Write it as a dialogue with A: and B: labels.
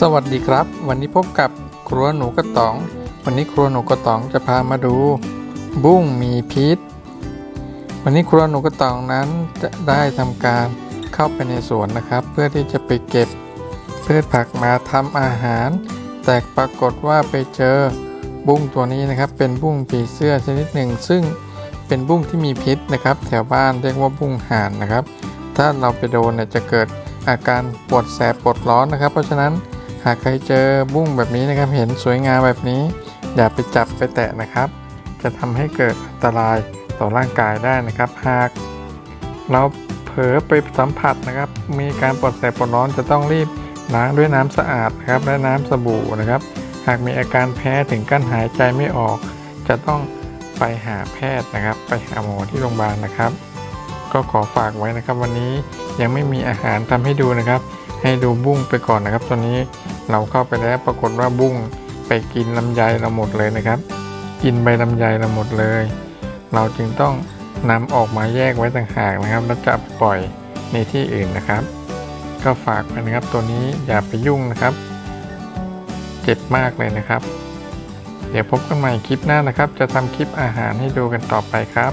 A: สวัสดีครับ วันนี้พบกับครัวหนูกระต๋อง วันนี้ครัวหนูกระต๋องจะพามาดู บุ้งมีพิษ วันนี้ครัวหนูกระต๋องนั้นจะได้ทำการเข้าไปในสวนนะครับ เพื่อที่จะไปเก็บพืชผักมาทำอาหาร แต่ปรากฏว่าไปเจอบุ้งตัวนี้นะครับ เป็นบุ้งผีเสื้อชนิดหนึ่ง ซึ่งเป็นบุ้งที่มีพิษนะครับ แถวบ้านเรียกว่าบุ้งห่านนะครับ ถ้าเราไปโดนเนี่ยจะเกิดอาการปวดแสบปวดร้อนนะครับ เพราะฉะนั้น หากใครเจอบุ้งแบบนี้นะครับ เห็นสวยงามแบบนี้ อย่าไปจับไปแตะนะครับ จะทำให้เกิดอันตรายต่อร่างกายได้นะครับ หากเราเผลอไปสัมผัสนะครับ มีการปวดแสบปวดร้อนจะต้องรีบล้างด้วยน้ำสะอาดนะครับและน้ำสบู่นะครับ หากมีอาการแพ้ถึงกั้นหายใจไม่ออก จะต้องไปหาแพทย์นะครับ ไปหาหมอที่โรงพยาบาลนะครับ ก็ขอฝากไว้นะครับ วันนี้ยังไม่มีอาหารทำให้ดูนะครับ ให้ดูบุ้งไปก่อนนะครับตอนนี้ เราเข้าไปแล้วปรากฏว่าบุ้งไปกินลำไยเราหมดเลยนะครับ กินใบลำไยเราหมดเลย เราจึงต้องนำออกมาแยกไว้ต่างหากนะครับ แล้วจะปล่อยในที่อื่นนะครับ ก็ฝากไปนะครับตัวนี้อย่าไปยุ่งนะครับ เจ็บมากเลยนะครับ เดี๋ยวพบกันใหม่คลิปหน้านะครับ จะทำคลิปอาหารให้ดูกันต่อไปครับ